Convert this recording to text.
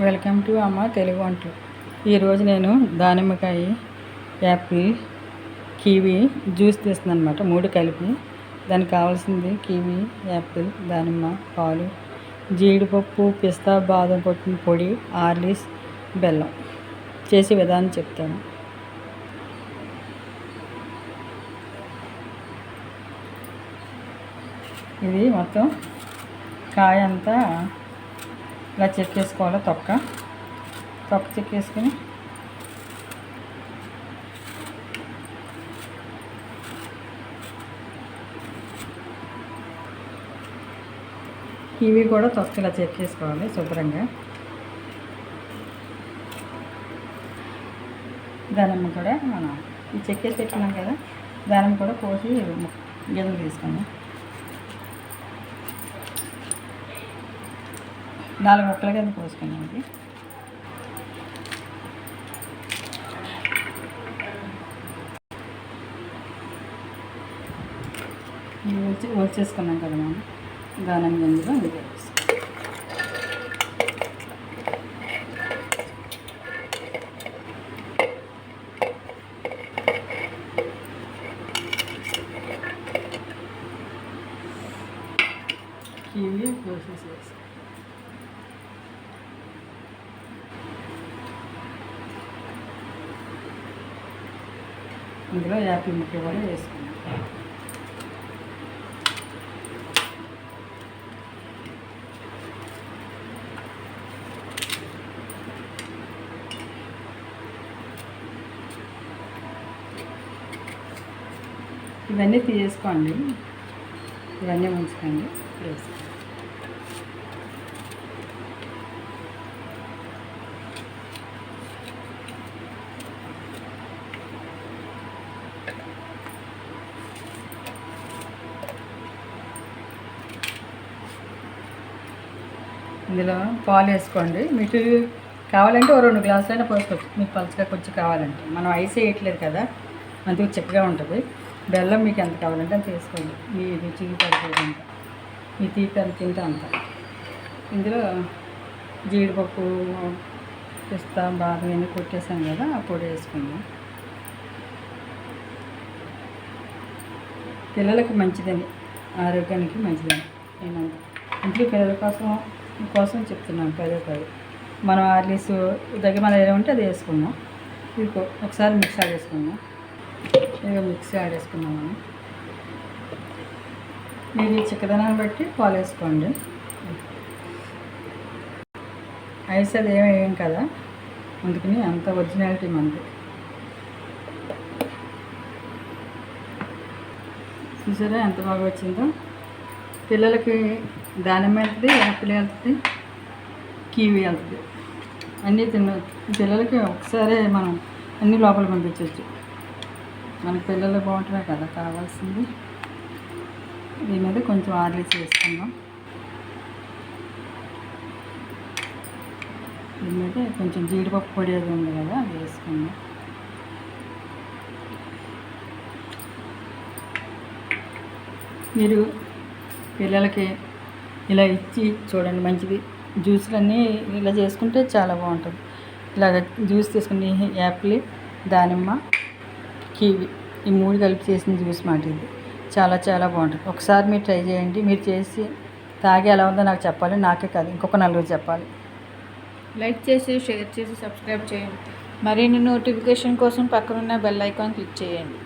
Welcome to అమ్మ తెలుగు వంటలు ఈరోజు నేను దానిమ్మకాయ యాపిల్ కివి జ్యూస్ తీస్తుంది అనమాట మూడు కలిపి. దానికి కావాల్సింది కివి యాపిల్ దానిమ్మ పాలు జీడిపప్పు పిస్తా బాదం కొట్టిన పొడి ఆర్లీస్ బెల్లం. చేసే విధానం చెప్తాను. ఇది మొత్తం కాయ అంతా ఇలా చెక్కేసుకోవాలి తొక్క? తొక్క చెక్కేసుకుని ఇవి కూడా తొక్క ఇలా చెక్కేసుకోవాలి శుభ్రంగా. దానిమ్మ కూడా మనం ఈ చెక్కేసి పెట్టినాం కదా దానిమ్మ కూడా కోసి గింజలు తీసుకున్నాం నాలుగు ముక్కల కింద కోసుకున్నాం వచ్చి వచ్చేసుకున్నాం కదా మనం. దానం గింజలు అందుకే కివి కోసేసేసి ఇందులో యాపిల్ ముక్క కూడా వేసుకున్నాం. ఇవన్నీ తీసుకోండి ఇవన్నీ ఉంచుకోండి వేసుకోండి. ఇందులో పాలు వేసుకోండి. మీకు కావాలంటే ఓ రెండు గ్లాసులైనా పోసుకోవచ్చు. మీకు పలుచగా కొంచెం కావాలంటే. మనం ఐస్ వేయట్లేదు కదా అందుకు చిక్కగా ఉంటుంది. బెల్లం మీకు ఎంత కావాలంటే అంత వేసుకోండి. మీ రుచికి పడిపోయింది మీ తీపి అంత తింటే అంత. ఇందులో జీడిపప్పు పిస్తా బాదం ఇవన్నీ కొట్టేసాం కదా ఆ పొడి వేసుకుందాం పిల్లలకు మంచిదని ఆరోగ్యానికి మంచిదని. నేను ఇంట్లో పిల్లల కోసం కోసం చెప్తున్నాను పదే పదే. మనం ఆర్లీస్ దగ్గర మన ఏదో ఉంటే అది వేసుకుందాం. ఇంకో ఒకసారి మిక్స్ ఆడేసుకుందాం ఇక మిక్సీ ఆడేసుకుందాం మనం. మీరు ఈ చిక్కదనాన్ని బట్టి పాలు వేసుకోండి. ఐస్ అది ఏమేం కదా? అందుకని అంత ఒరిజినాలిటీ మనది. చూసారా ఎంత బాగా వచ్చిందో? పిల్లలకి దానిమ్మ వెళ్తుంది యాపిల్ వెళ్తుంది కివీ వెళ్తుంది. అన్నీ తినవచ్చు పిల్లలకి ఒకసారి మనం అన్నీ లోపల పంపించవచ్చు మన పిల్లలు బాగుంటున్నాయి కదా కావాల్సింది. దీని మీద కొంచెం ఆర్లీ చేసుకుందాం. దీని మీద కొంచెం జీడిపప్పు పొడి అది ఉంది కదా అది వేసుకుందాం. మీరు పిల్లలకి ఇలా ఇచ్చి చూడండి మంచిది. జ్యూస్లన్నీ ఇలా చేసుకుంటే చాలా బాగుంటుంది. ఇలాగ జ్యూస్ తీసుకుని యాపిల్ దానిమ్మ కివి ఈ మూడు కలిపి చేసిన జ్యూస్ మాట ఇది. చాలా చాలా బాగుంటుంది. ఒకసారి మీరు ట్రై చేయండి. మీరు చేసి తాగి ఎలా ఉందో నాకు చెప్పాలి. నాకే కాదు ఇంకొక నలుగురు చెప్పాలి. లైక్ చేసి షేర్ చేసి సబ్స్క్రైబ్ చేయండి. మరిన్ని నోటిఫికేషన్ కోసం పక్కనున్న బెల్ ఐకాన్ క్లిక్ చేయండి.